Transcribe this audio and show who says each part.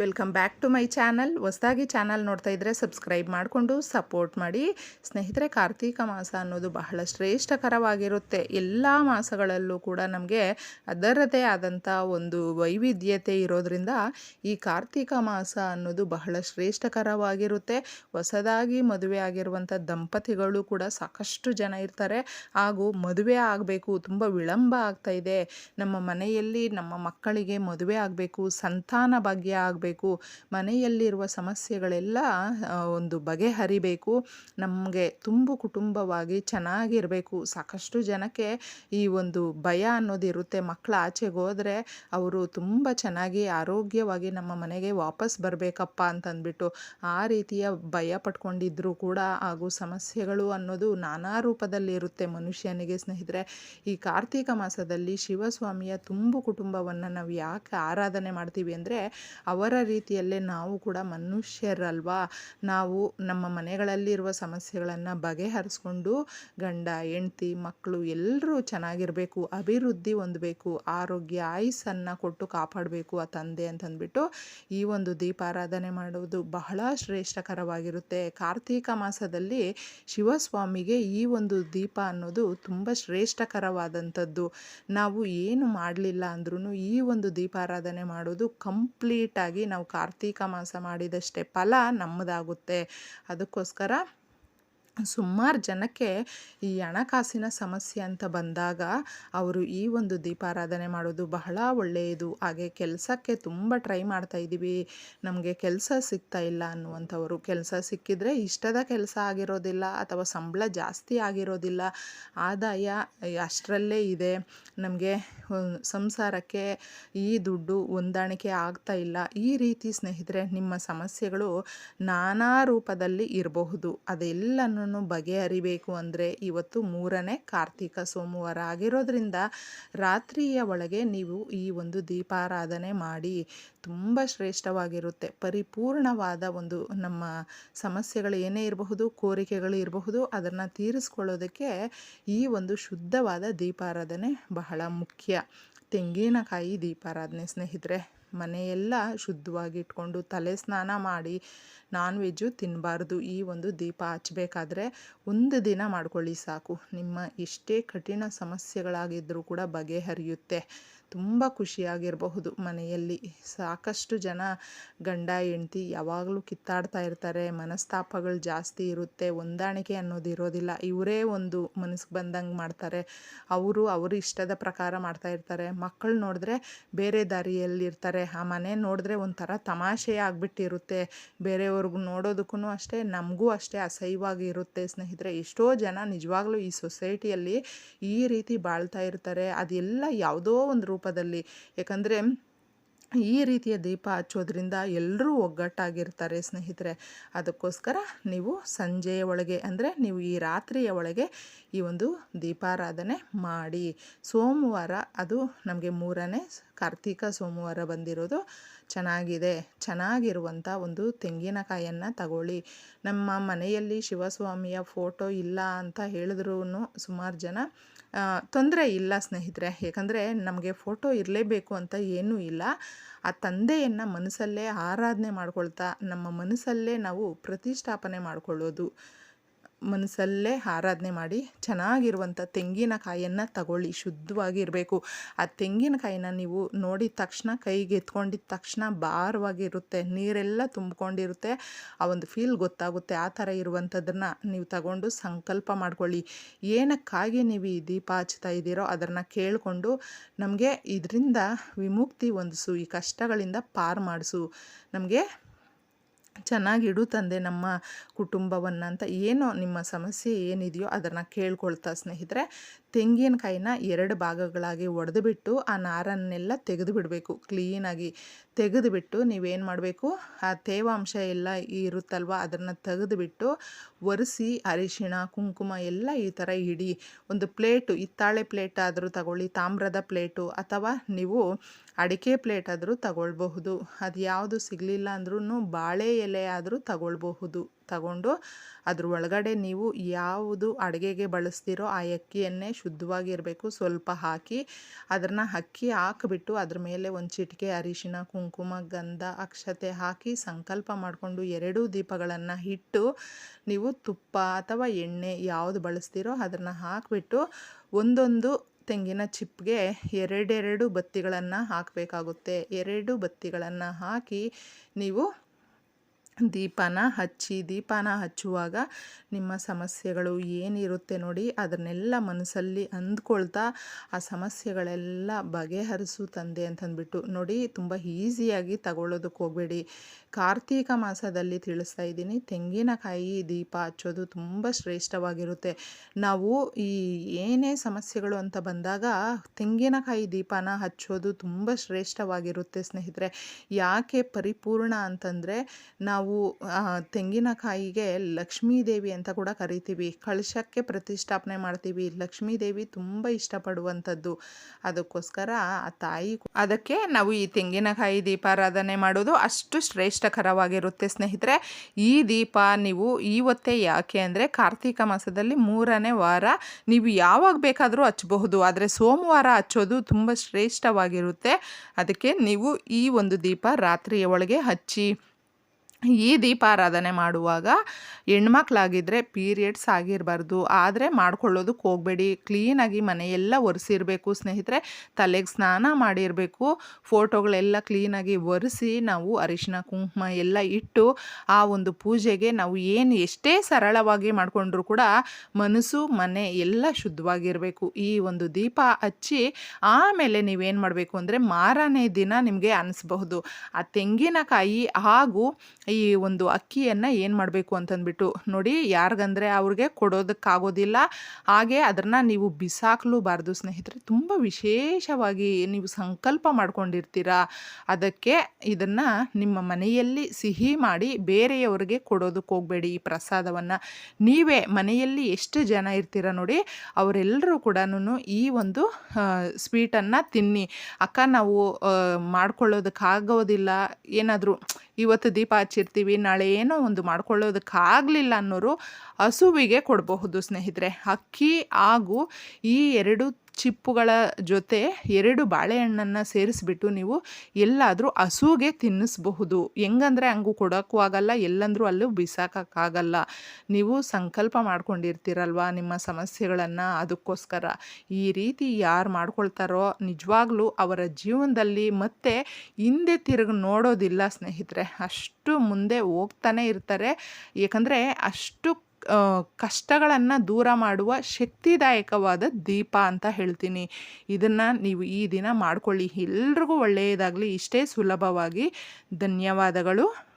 Speaker 1: Welcome back to my channel. ಹೊಸದಾಗಿ channel ನೋಡ್ತಾ ಇದ್ದರೆ ಸಬ್ಸ್ಕ್ರೈಬ್ ಮಾಡಿಕೊಂಡು ಸಪೋರ್ಟ್ ಮಾಡಿ. ಸ್ನೇಹಿತರೆ, ಕಾರ್ತೀಕ ಮಾಸ ಅನ್ನೋದು ಬಹಳ ಶ್ರೇಷ್ಠಕರವಾಗಿರುತ್ತೆ. ಎಲ್ಲ ಮಾಸಗಳಲ್ಲೂ ಕೂಡ ನಮಗೆ ಅದರದೇ ಆದಂಥ ಒಂದು ವೈವಿಧ್ಯತೆ ಇರೋದರಿಂದ ಈ ಕಾರ್ತೀಕ ಮಾಸ ಅನ್ನೋದು ಬಹಳ ಶ್ರೇಷ್ಠಕರವಾಗಿರುತ್ತೆ. ಹೊಸದಾಗಿ ಮದುವೆ ಆಗಿರುವಂಥ ದಂಪತಿಗಳು ಕೂಡ ಸಾಕಷ್ಟು ಜನ ಇರ್ತಾರೆ. ಹಾಗೂ ಮದುವೆ ಆಗಬೇಕು, ತುಂಬ ವಿಳಂಬ ಆಗ್ತಾ ಇದೆ. ನಮ್ಮ ಮನೆಯಲ್ಲಿ ನಮ್ಮ ಮಕ್ಕಳಿಗೆ ಮದುವೆ ಆಗಬೇಕು, ಸಂತಾನ ಭಾಗ್ಯ ಆಗಬೇಕು. ಮನೆಯಲ್ಲಿರುವ ಸಮಸ್ಯೆಗಳೆಲ್ಲ ಒಂದು ಬಗೆಹರಿಬೇಕು, ನಮಗೆ ತುಂಬು ಕುಟುಂಬವಾಗಿ ಚೆನ್ನಾಗಿರಬೇಕು. ಸಾಕಷ್ಟು ಜನಕ್ಕೆ ಈ ಒಂದು ಭಯ ಅನ್ನೋದಿರುತ್ತೆ ಮಕ್ಕಳು ಆಚೆಗೆ ಹೋದರೆ ಅವರು ತುಂಬ ಚೆನ್ನಾಗಿ ಆರೋಗ್ಯವಾಗಿ ನಮ್ಮ ಮನೆಗೆ ವಾಪಸ್ ಬರಬೇಕಪ್ಪ ಅಂತಂದ್ಬಿಟ್ಟು ಆ ರೀತಿಯ ಭಯ ಪಟ್ಕೊಂಡಿದ್ರು ಕೂಡ ಹಾಗೂ ಸಮಸ್ಯೆಗಳು ಅನ್ನೋದು ನಾನಾ ರೂಪದಲ್ಲಿ ಇರುತ್ತೆ ಮನುಷ್ಯನಿಗೆ ಸ್ನೇಹಿತರೆ. ಈ ಕಾರ್ತೀಕ ಮಾಸದಲ್ಲಿ ಶಿವಸ್ವಾಮಿಯ ತುಂಬು ಕುಟುಂಬವನ್ನು ನಾವು ಯಾಕೆ ಆರಾಧನೆ ಮಾಡ್ತೀವಿ ಅಂದರೆ ಅವರ ರೀತಿಯಲ್ಲೇ ನಾವು ಕೂಡ ಮನುಷ್ಯರಲ್ವಾ? ನಾವು ನಮ್ಮ ಮನೆಗಳಲ್ಲಿರುವ ಸಮಸ್ಯೆಗಳನ್ನು ಬಗೆಹರಿಸ್ಕೊಂಡು ಗಂಡ, ಹೆಂಡ್ತಿ, ಮಕ್ಕಳು ಎಲ್ಲರೂ ಚೆನ್ನಾಗಿರಬೇಕು, ಅಭಿವೃದ್ಧಿ ಹೊಂದಬೇಕು, ಆರೋಗ್ಯ ಆಯುಸ್ಸನ್ನು ಕೊಟ್ಟು ಕಾಪಾಡಬೇಕು ಆ ತಂದೆ ಅಂತಂದ್ಬಿಟ್ಟು ಈ ಒಂದು ದೀಪಾರಾಧನೆ ಮಾಡುವುದು ಬಹಳ ಶ್ರೇಷ್ಠಕರವಾಗಿರುತ್ತೆ. ಕಾರ್ತೀಕ ಮಾಸದಲ್ಲಿ ಶಿವಸ್ವಾಮಿಗೆ ಈ ಒಂದು ದೀಪ ಅನ್ನೋದು ತುಂಬ ಶ್ರೇಷ್ಠಕರವಾದಂಥದ್ದು. ನಾವು ಏನು ಮಾಡಲಿಲ್ಲ ಅಂದ್ರೂ ಈ ಒಂದು ದೀಪಾರಾಧನೆ ಮಾಡೋದು ಕಂಪ್ಲೀಟಾಗಿ ನಾವು ಕಾರ್ತೀಕ ಮಾಸ ಮಾಡಿದಷ್ಟೇ ಫಲ ನಮ್ಮದಾಗುತ್ತೆ. ಅದಕ್ಕೋಸ್ಕರ ಸುಮಾರು ಜನಕ್ಕೆ ಈ ಹಣಕಾಸಿನ ಸಮಸ್ಯೆ ಅಂತ ಬಂದಾಗ ಅವರು ಈ ಒಂದು ದೀಪಾರಾಧನೆ ಮಾಡೋದು ಬಹಳ ಒಳ್ಳೆಯದು. ಹಾಗೆ ಕೆಲಸಕ್ಕೆ ತುಂಬ ಟ್ರೈ ಮಾಡ್ತಾ ಇದ್ದೀವಿ. ನಮಗೆ ಕೆಲಸ ಸಿಗ್ತಾ ಇಲ್ಲ ಅನ್ನುವಂಥವರು. ಕೆಲಸ ಸಿಕ್ಕಿದರೆ ಇಷ್ಟದ ಕೆಲಸ ಆಗಿರೋದಿಲ್ಲ ಅಥವಾ ಸಂಬಳ ಜಾಸ್ತಿ ಆಗಿರೋದಿಲ್ಲ. ಆದಾಯ ಅಷ್ಟರಲ್ಲೇ ಇದೆ. ನಮಗೆ ಸಂಸಾರಕ್ಕೆ ಈ ದುಡ್ಡು ಹೊಂದಾಣಿಕೆ ಆಗ್ತಾ ಇಲ್ಲ. ಈ ರೀತಿ ಸ್ನೇಹಿತರೆ ನಿಮ್ಮ ಸಮಸ್ಯೆಗಳು ನಾನಾ ರೂಪದಲ್ಲಿ ಇರಬಹುದು. ಅದೆಲ್ಲನೂ ಬಗೆಹರಿಬೇಕು ಅಂದರೆ ಇವತ್ತು ಮೂರನೇ ಕಾರ್ತಿಕ ಸೋಮವಾರ ಆಗಿರೋದ್ರಿಂದ ರಾತ್ರಿಯ ಒಳಗೆ ನೀವು ಈ ಒಂದು ದೀಪಾರಾಧನೆ ಮಾಡಿ ತುಂಬ ಶ್ರೇಷ್ಠವಾಗಿರುತ್ತೆ. ಪರಿಪೂರ್ಣವಾದ ಒಂದು ನಮ್ಮ ಸಮಸ್ಯೆಗಳು ಏನೇ ಇರಬಹುದು, ಕೋರಿಕೆಗಳು ಇರಬಹುದು, ಅದನ್ನು ತೀರಿಸ್ಕೊಳ್ಳೋದಕ್ಕೆ ಈ ಒಂದು ಶುದ್ಧವಾದ ದೀಪಾರಾಧನೆ ಬಹಳ ಮುಖ್ಯ. ತೆಂಗಿನಕಾಯಿ ದೀಪಾರಾಧನೆ ಸ್ನೇಹಿತರೆ ಮನೆಯೆಲ್ಲ ಶುದ್ಧವಾಗಿ ಇಟ್ಕೊಂಡು ತಲೆ ಸ್ನಾನ ಮಾಡಿ ನಾನ್ ವೆಜ್ಜು ತಿನ್ನಬಾರ್ದು ಈ ಒಂದು ದೀಪ ಹಚ್ಚಬೇಕಾದ್ರೆ ಒಂದು ದಿನ ಮಾಡ್ಕೊಳ್ಳಿ ಸಾಕು. ನಿಮ್ಮ ಎಷ್ಟೇ ಕಠಿಣ ಸಮಸ್ಯೆಗಳಾಗಿದ್ದರೂ ಕೂಡ ಬಗೆಹರಿಯುತ್ತೆ. ತುಂಬ ಖುಷಿಯಾಗಿರಬಹುದು ಮನೆಯಲ್ಲಿ. ಸಾಕಷ್ಟು ಜನ ಗಂಡ, ಹೆಂಡ್ತಿ ಯಾವಾಗಲೂ ಕಿತ್ತಾಡ್ತಾ ಇರ್ತಾರೆ. ಮನಸ್ತಾಪಗಳು ಜಾಸ್ತಿ ಇರುತ್ತೆ. ಹೊಂದಾಣಿಕೆ ಅನ್ನೋದು ಇರೋದಿಲ್ಲ. ಇವರೇ ಒಂದು ಮನಸ್ಸಿಗೆ ಬಂದಂಗೆ ಮಾಡ್ತಾರೆ. ಅವರು ಅವ್ರ ಇಷ್ಟದ ಪ್ರಕಾರ ಮಾಡ್ತಾ ಇರ್ತಾರೆ. ಮಕ್ಕಳು ನೋಡಿದ್ರೆ ಬೇರೆ ದಾರಿಯಲ್ಲಿ ಇರ್ತಾರೆ. ಆ ಮನೆ ನೋಡಿದ್ರೆ ಒಂಥರ ತಮಾಷೆ ಆಗಿಬಿಟ್ಟಿರುತ್ತೆ. ಬೇರೆಯವ್ರಿಗೂ ನೋಡೋದಕ್ಕೂ ಅಷ್ಟೇ, ನಮಗೂ ಅಷ್ಟೇ ಅಸಹ್ಯವಾಗಿ ಇರುತ್ತೆ. ಸ್ನೇಹಿತರೆ, ಎಷ್ಟೋ ಜನ ನಿಜವಾಗ್ಲೂ ಈ ಸೊಸೈಟಿಯಲ್ಲಿ ಈ ರೀತಿ ಬಾಳ್ತಾ ಇರ್ತಾರೆ. ಅದೆಲ್ಲ ಯಾವುದೋ ಒಂದು ರೂಪದಲ್ಲಿ. ಯಾಕಂದರೆ ಈ ರೀತಿಯ ದೀಪ ಹಚ್ಚೋದ್ರಿಂದ ಎಲ್ಲರೂ ಒಗ್ಗಟ್ಟಾಗಿರ್ತಾರೆ ಸ್ನೇಹಿತರೆ. ಅದಕ್ಕೋಸ್ಕರ ನೀವು ಸಂಜೆಯ ಒಳಗೆ, ಅಂದರೆ ನೀವು ಈ ರಾತ್ರಿಯ ಒಳಗೆ ಈ ಒಂದು ದೀಪಾರಾಧನೆ ಮಾಡಿ. ಸೋಮವಾರ ಅದು ನಮಗೆ ಮೂರನೇ ಕಾರ್ತೀಕ ಸೋಮವಾರ ಬಂದಿರೋದು. ಚೆನ್ನಾಗಿದೆ. ಚೆನ್ನಾಗಿರುವಂಥ ಒಂದು ತೆಂಗಿನಕಾಯನ್ನು ತಗೊಳ್ಳಿ. ನಮ್ಮ ಮನೆಯಲ್ಲಿ ಶಿವಸ್ವಾಮಿಯ ಫೋಟೋ ಇಲ್ಲ ಅಂತ ಹೇಳಿದ್ರೂ ಸುಮಾರು ಜನ ತೊಂದರೆ ಇಲ್ಲ ಸ್ನೇಹಿತರೆ. ಯಾಕಂದರೆ ನಮಗೆ ಫೋಟೋ ಇರಲೇಬೇಕು ಅಂತ ಏನೂ ಇಲ್ಲ. ಆ ತಂದೆಯನ್ನು ಮನಸ್ಸಲ್ಲೇ ಆರಾಧನೆ ಮಾಡ್ಕೊಳ್ತಾ, ನಮ್ಮ ಮನಸ್ಸಲ್ಲೇ ನಾವು ಪ್ರತಿಷ್ಠಾಪನೆ ಮಾಡ್ಕೊಳ್ಳೋದು. ಮನಸ್ಸಲ್ಲೇ ಆರಾಧನೆ ಮಾಡಿ ಚೆನ್ನಾಗಿರುವಂಥ ತೆಂಗಿನಕಾಯಿಯನ್ನು ತಗೊಳ್ಳಿ, ಶುದ್ಧವಾಗಿ ಇರಬೇಕು. ಆ ತೆಂಗಿನಕಾಯಿನ ನೀವು ನೋಡಿದ ತಕ್ಷಣ, ಕೈಗೆ ಎತ್ಕೊಂಡಿದ್ದ ತಕ್ಷಣ ಭಾರವಾಗಿರುತ್ತೆ ನೀರೆಲ್ಲ ತುಂಬಿಕೊಂಡಿರುತ್ತೆ. ಆ ಒಂದು ಫೀಲ್ ಗೊತ್ತಾಗುತ್ತೆ. ಆ ಥರ ಇರುವಂಥದ್ದನ್ನು ನೀವು ತಗೊಂಡು ಸಂಕಲ್ಪ ಮಾಡ್ಕೊಳ್ಳಿ. ಏನಕ್ಕಾಗಿ ನೀವು ಈ ದೀಪ ಹಚ್ತಾ ಇದ್ದೀರೋ ಅದನ್ನು ಕೇಳಿಕೊಂಡು ನಮಗೆ ಇದರಿಂದ ವಿಮುಕ್ತಿ ಹೊಂದಿಸು, ಈ ಕಷ್ಟಗಳಿಂದ ಪಾರು ಮಾಡಿಸು. ನಮಗೆ ಚೆನ್ನಾಗಿಡು ತಂದೆ ನಮ್ಮ ಕುಟುಂಬವನ್ನು ಅಂತ ಏನೋ ನಿಮ್ಮ ಸಮಸ್ಯೆ ಏನಿದೆಯೋ ಅದನ್ನು ಕೇಳ್ಕೊಳ್ತಾ ಸ್ನೇಹಿತರೆ. ತೆಂಗಿನಕಾಯಿನ ಎರಡು ಭಾಗಗಳಾಗಿ ಒಡೆದುಬಿಟ್ಟು ಆ ನಾರನ್ನೆಲ್ಲ ತೆಗೆದು ಬಿಡಬೇಕು ಕ್ಲೀನಾಗಿ ತೆಗೆದುಬಿಟ್ಟು ನೀವೇನು ಮಾಡಬೇಕು? ಆ ತೇವಾಂಶ ಎಲ್ಲ ಇರುತ್ತಲ್ವ? ಅದನ್ನು ತೆಗೆದುಬಿಟ್ಟು ಒರೆಸಿ ಅರಿಶಿಣ, ಕುಂಕುಮ ಎಲ್ಲ ಈ ಥರ ಇಡಿ. ಒಂದು ಪ್ಲೇಟು, ಹಿತ್ತಾಳೆ ಪ್ಲೇಟ್ ಆದರೂ ತಗೊಳ್ಳಿ, ತಾಮ್ರದ ಪ್ಲೇಟು ಅಥವಾ ನೀವು ಅಡಿಕೆ ಪ್ಲೇಟ್ ಆದರೂ ತಗೊಳ್ಬಹುದು. ಅದು ಯಾವುದು ಸಿಗಲಿಲ್ಲ ಅಂದ್ರೂ ಬಾಳೆ ಎಲೆ ಆದರೂ ತಗೊಳ್ಬಹುದು. ತಗೊಂಡು ಅದ್ರ ಒಳಗಡೆ ನೀವು ಯಾವುದು ಅಡುಗೆಗೆ ಬಳಸ್ತೀರೋ ಆ ಅಕ್ಕಿಯನ್ನೇ ಶುದ್ಧವಾಗಿರಬೇಕು. ಸ್ವಲ್ಪ ಹಾಕಿ ಅದನ್ನು ಅಕ್ಕಿ ಹಾಕಿಬಿಟ್ಟು ಅದ್ರ ಮೇಲೆ ಒಂದು ಚಿಟಿಕೆ ಅರಿಶಿನ ಕುಂಕುಮ, ಗಂಧ, ಅಕ್ಷತೆ ಹಾಕಿ ಸಂಕಲ್ಪ ಮಾಡಿಕೊಂಡು ಎರಡೂ ದೀಪಗಳನ್ನು ಇಟ್ಟು ನೀವು ತುಪ್ಪ ಅಥವಾ ಎಣ್ಣೆ ಯಾವುದು ಬಳಸ್ತೀರೋ ಅದನ್ನು ಹಾಕಿಬಿಟ್ಟು ಒಂದೊಂದು ತೆಂಗಿನ ಚಿಪ್ಗೆ ಎರಡೆರಡು ಬತ್ತಿಗಳನ್ನು ಹಾಕಬೇಕಾಗುತ್ತೆ. ಎರಡು ಬತ್ತಿಗಳನ್ನು ಹಾಕಿ ನೀವು ದೀಪನ ಹಚ್ಚಿ, ದೀಪನ ಹಚ್ಚುವಾಗ ನಿಮ್ಮ ಸಮಸ್ಯೆಗಳು ಏನಿರುತ್ತೆ ನೋಡಿ ಅದನ್ನೆಲ್ಲ ಮನಸ್ಸಲ್ಲಿ ಅಂದ್ಕೊಳ್ತಾ ಆ ಸಮಸ್ಯೆಗಳೆಲ್ಲ ಬಗೆಹರಿಸು ತಂದೆ ಅಂತಂದ್ಬಿಟ್ಟು ನೋಡಿ ತುಂಬ ಈಸಿಯಾಗಿ ತಗೊಳ್ಳೋದಕ್ಕೆ ಹೋಗಬೇಡಿ. ಕಾರ್ತೀಕ ಮಾಸದಲ್ಲಿ ತಿಳಿಸ್ತಾ ಇದ್ದೀನಿ, ತೆಂಗಿನಕಾಯಿ ದೀಪ ಹಚ್ಚೋದು ತುಂಬ ಶ್ರೇಷ್ಠವಾಗಿರುತ್ತೆ. ನಾವು ಈ ಏನೇ ಸಮಸ್ಯೆಗಳು ಅಂತ ಬಂದಾಗ ತೆಂಗಿನಕಾಯಿ ದೀಪನ ಹಚ್ಚೋದು ತುಂಬ ಶ್ರೇಷ್ಠವಾಗಿರುತ್ತೆ ಸ್ನೇಹಿತರೆ. ಯಾಕೆ ಪರಿಪೂರ್ಣ ಅಂತಂದರೆ ನಾವು ತೆಂಗಿನಕಾಯಿಗೆ ಲಕ್ಷ್ಮೀ ದೇವಿ ಅಂತ ಕೂಡ ಕರಿತೀವಿ. ಕಳಶಕ್ಕೆ ಪ್ರತಿಷ್ಠಾಪನೆ ಮಾಡ್ತೀವಿ. ಲಕ್ಷ್ಮೀ ದೇವಿ ತುಂಬ ಇಷ್ಟಪಡುವಂಥದ್ದು. ಅದಕ್ಕೋಸ್ಕರ ಆ ತಾಯಿ ಅದಕ್ಕೆ ನಾವು ಈ ತೆಂಗಿನಕಾಯಿ ದೀಪಾರಾಧನೆ ಮಾಡೋದು ಅಷ್ಟು ಶ್ರೇಷ್ಠಕರವಾಗಿರುತ್ತೆ ಸ್ನೇಹಿತರೆ. ಈ ದೀಪ ನೀವು ಇವತ್ತೇ ಯಾಕೆ ಅಂದರೆ ಕಾರ್ತೀಕ ಮಾಸದಲ್ಲಿ ಮೂರನೇ ವಾರ ನೀವು ಯಾವಾಗ ಬೇಕಾದರೂ ಹಚ್ಚಬಹುದು. ಆದರೆ ಸೋಮವಾರ ಹಚ್ಚೋದು ತುಂಬ ಶ್ರೇಷ್ಠವಾಗಿರುತ್ತೆ. ಅದಕ್ಕೆ ನೀವು ಈ ಒಂದು ದೀಪ ರಾತ್ರಿಯ ಒಳಗೆ ಹಚ್ಚಿ ಈ ದೀಪಾರಾಧನೆ ಮಾಡುವಾಗ ಹೆಣ್ಮಕ್ಳಾಗಿದ್ದರೆ ಪೀರಿಯಡ್ಸ್ ಆಗಿರಬಾರ್ದು. ಆದರೆ ಮಾಡ್ಕೊಳ್ಳೋದಕ್ಕೆ ಹೋಗಬೇಡಿ. ಕ್ಲೀನಾಗಿ ಮನೆಯೆಲ್ಲ ಒರೆಸಿರಬೇಕು. ಸ್ನೇಹಿತರೆ, ತಲೆಗೆ ಸ್ನಾನ ಮಾಡಿರಬೇಕು. ಫೋಟೋಗಳೆಲ್ಲ ಕ್ಲೀನಾಗಿ ಒರೆಸಿ ನಾವು ಅರಿಶಿನ ಕುಂಕುಮ ಎಲ್ಲ ಇಟ್ಟು ಆ ಒಂದು ಪೂಜೆಗೆ ನಾವು ಏನು ಎಷ್ಟೇ ಸರಳವಾಗಿ ಮಾಡಿಕೊಂಡ್ರೂ ಕೂಡ ಮನಸ್ಸು, ಮನೆ ಎಲ್ಲ ಶುದ್ಧವಾಗಿರಬೇಕು. ಈ ಒಂದು ದೀಪ ಹಚ್ಚಿ ಆಮೇಲೆ ನೀವೇನು ಮಾಡಬೇಕು ಅಂದರೆ ಮಾರನೇ ದಿನ ನಿಮಗೆ ಅನಿಸ್ಬಹುದು. ಆ ತೆಂಗಿನಕಾಯಿ ಹಾಗೂ ಈ ಒಂದು ಅಕ್ಕಿಯನ್ನು ಏನು ಮಾಡಬೇಕು ಅಂತಂದ್ಬಿಟ್ಟು ನೋಡಿ, ಯಾರಿಗಂದರೆ ಅವ್ರಿಗೆ ಕೊಡೋದಕ್ಕಾಗೋದಿಲ್ಲ. ಹಾಗೆ ಅದನ್ನು ನೀವು ಬಿಸಾಕಲೂಬಾರ್ದು ಸ್ನೇಹಿತರೆ. ತುಂಬ ವಿಶೇಷವಾಗಿ ನೀವು ಸಂಕಲ್ಪ ಮಾಡ್ಕೊಂಡಿರ್ತೀರ, ಅದಕ್ಕೆ ಇದನ್ನು ನಿಮ್ಮ ಮನೆಯಲ್ಲಿ ಸಿಹಿ ಮಾಡಿ ಬೇರೆಯವರಿಗೆ ಕೊಡೋದಕ್ಕೆ ಹೋಗಬೇಡಿ ಈ ಪ್ರಸಾದವನ್ನು. ನೀವೇ ಮನೆಯಲ್ಲಿ ಎಷ್ಟು ಜನ ಇರ್ತೀರ ನೋಡಿ ಅವರೆಲ್ಲರೂ ಕೂಡ ಈ ಒಂದು ಸ್ವೀಟನ್ನು ತಿನ್ನಿ. ಅಕ್ಕ ನಾವು ಮಾಡ್ಕೊಳ್ಳೋದಕ್ಕಾಗೋದಿಲ್ಲ. ಏನಾದರೂ, ಇವತ್ತು ದೀಪ ಹಚ್ಚಿರ್ತೀವಿ ನಾಳೆ ಏನೋ ಒಂದು ಮಾಡ್ಕೊಳ್ಳೋದಕ್ಕಾಗಲಿಲ್ಲ ಅನ್ನೋರು ಹಸುವಿಗೆ ಕೊಡಬಹುದು ಸ್ನೇಹಿತರೆ. ಅಕ್ಕಿ ಹಾಗೂ ಈ ಎರಡು ಚಿಪ್ಪುಗಳ ಜೊತೆ ಎರಡು ಬಾಳೆಹಣ್ಣನ್ನು ಸೇರಿಸ್ಬಿಟ್ಟು ನೀವು ಎಲ್ಲಾದರೂ ಹಸುಗೆ ತಿನ್ನಿಸಬಹುದು. ಹೆಂಗಂದರೆ ಹಂಗೂ ಕೊಡೋಕ್ಕೂ ಆಗಲ್ಲ, ಎಲ್ಲಂದ್ರೂ ಅಲ್ಲೂ ಬಿಸಾಕಕ್ಕಾಗಲ್ಲ. ನೀವು ಸಂಕಲ್ಪ ಮಾಡ್ಕೊಂಡಿರ್ತೀರಲ್ವ ನಿಮ್ಮ ಸಮಸ್ಯೆಗಳನ್ನು? ಅದಕ್ಕೋಸ್ಕರ ಈ ರೀತಿ ಯಾರು ಮಾಡ್ಕೊಳ್ತಾರೋ ನಿಜವಾಗ್ಲೂ ಅವರ ಜೀವನದಲ್ಲಿ ಮತ್ತೆ ಹಿಂದೆ ತಿರುಗಿ ನೋಡೋದಿಲ್ಲ ಸ್ನೇಹಿತರೆ. ಅಷ್ಟು ಮುಂದೆ ಹೋಗ್ತಾನೆ ಇರ್ತಾರೆ. ಏಕೆಂದರೆ ಅಷ್ಟು ಕಷ್ಟಗಳನ್ನು ದೂರ ಮಾಡುವ ಶಕ್ತಿದಾಯಕವಾದ ದೀಪ ಅಂತ ಹೇಳ್ತೀನಿ. ಇದನ್ನು ನೀವು ಈ ದಿನ ಮಾಡ್ಕೊಳ್ಳಿ. ಎಲ್ರಿಗೂ ಒಳ್ಳೆಯದಾಗಲಿ. ಇಷ್ಟೇ ಸುಲಭವಾಗಿ. ಧನ್ಯವಾದಗಳು.